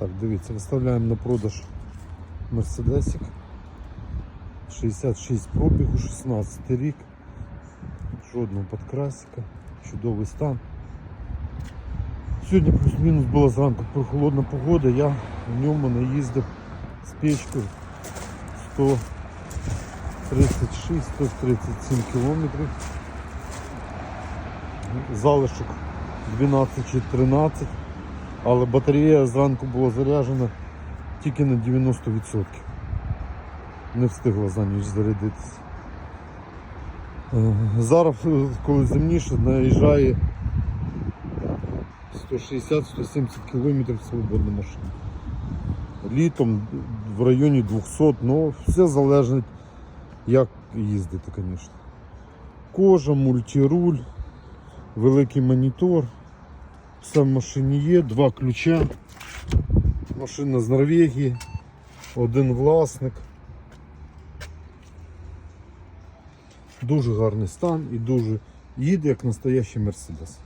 Так, дивіться, виставляємо на продаж Мерседесик. 66 пробігу, 16 рік. Жодного подкрасика, чудовий стан. Сьогодні плюс-мінус була зранку прохолодна погода, я в ньому наїздив з печкою 136-137 кілометрів. Залишок 12 чи 13, але батарея зранку була заряджена тільки на 90%. Не встигла за ніч зарядитися. Е, Зараз, е, коли земніше, наїжджає 160-170 км свободна машина. Літом в районі 200, ну все залежить як їздити, звісно. Кожа, мультируль, великий монітор. Все в машині є, два ключа. Машина з Норвегії, один власник. Дуже гарний стан і дуже їде як настоящий Мерседес.